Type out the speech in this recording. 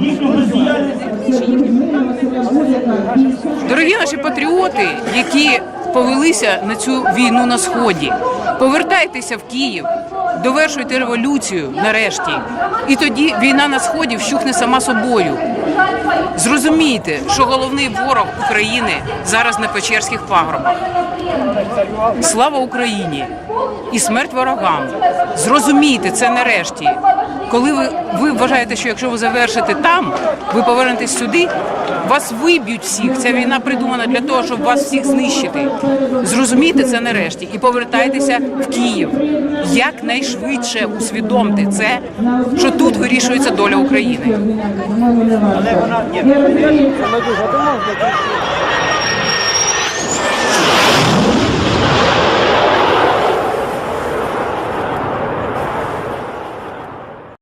їхню бездіяльність. Дорогі наші патріоти, які повелися на цю війну на сході, повертайтеся в Київ, довершуйте революцію нарешті. І тоді війна на сході вщухне сама собою. Зрозумійте, що головний ворог України зараз на Печерських пагорбах. Слава Україні і смерть ворогам. Зрозумійте це нарешті. Коли ви, ви вважаєте, що якщо ви завершите там, ви повернетесь сюди, вас виб'ють всіх. Ця війна придумана для того, щоб вас всіх знищити. Зрозумійте це нарешті і повертайтеся в Київ. Якнайшвидше усвідомте це, що тут вирішується доля України. Але вона